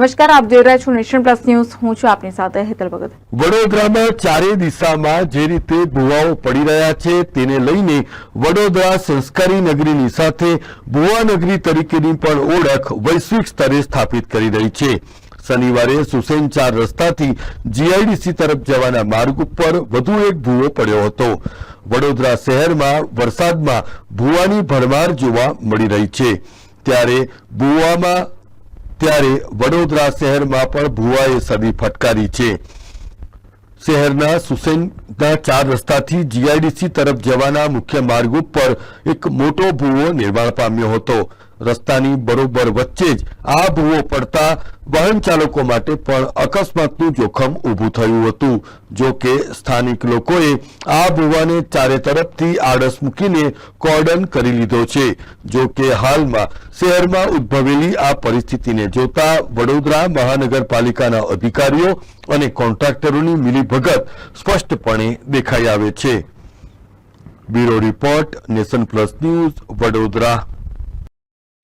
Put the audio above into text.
નમસ્કાર, આપ જોઈ રહ્યા છો નેશન પ્લસ ન્યૂઝ. હું છું આપની સાથે હેતલ ભગત. વડોદરામાં ચારે દિશામાં જે રીતે ભુવાઓ પડી રહ્યા છે તેને લઈને વડોદરા સંસ્કારી નગરીની સાથે ભુવા નગરી તરીકેની પણ ઓળખ વૈશ્વિક સ્તરે સ્થાપિત કરી રહી છે. શનિવારે સુસેન ચાર રસ્તાથી જીઆઈડીસી તરફ જવાના માર્ગ ઉપર વધુ એક ભૂવો પડ્યો હતો. વડોદરા શહેરમાં વરસાદમાં ભૂવાની ભરમાર જોવા મળી રહી છે. ત્યારે ભૂવામાં ત્યારે વડોદરા શહેરમાં પણ ભુવાએ સદી ફટકારી છે. શહેરના સુસેનના ચાર રસ્તાથી જીઆઈડીસી તરફ જવાના મુખ્ય માર્ગ ઉપર એક મોટો ભૂવો નિર્માણ પામ્યો હતો. રસ્તાની બરોબર વચ્ચે જ આ ભૂવો પડતા વાહન ચાલકો માટે પણ અકસ્માતનું જોખમ ઊભું થયું હતું. જો કે સ્થાનિક લોકોએ આ ભૂવાને ચારે તરફથી આડસ મૂકીને કોર્ડન કરી લીધો છે. જો કે હાલમાં શહેરમાં ઉદ્ભવેલી આ પરિસ્થિતિને જોતા વડોદરા મહાનગરપાલિકાના અધિકારીઓ અને કોન્ટ્રાક્ટરોની મિલીભગત સ્પષ્ટપણે દેખાઈ આવે છે. Bureau report nation plus news Vadodara.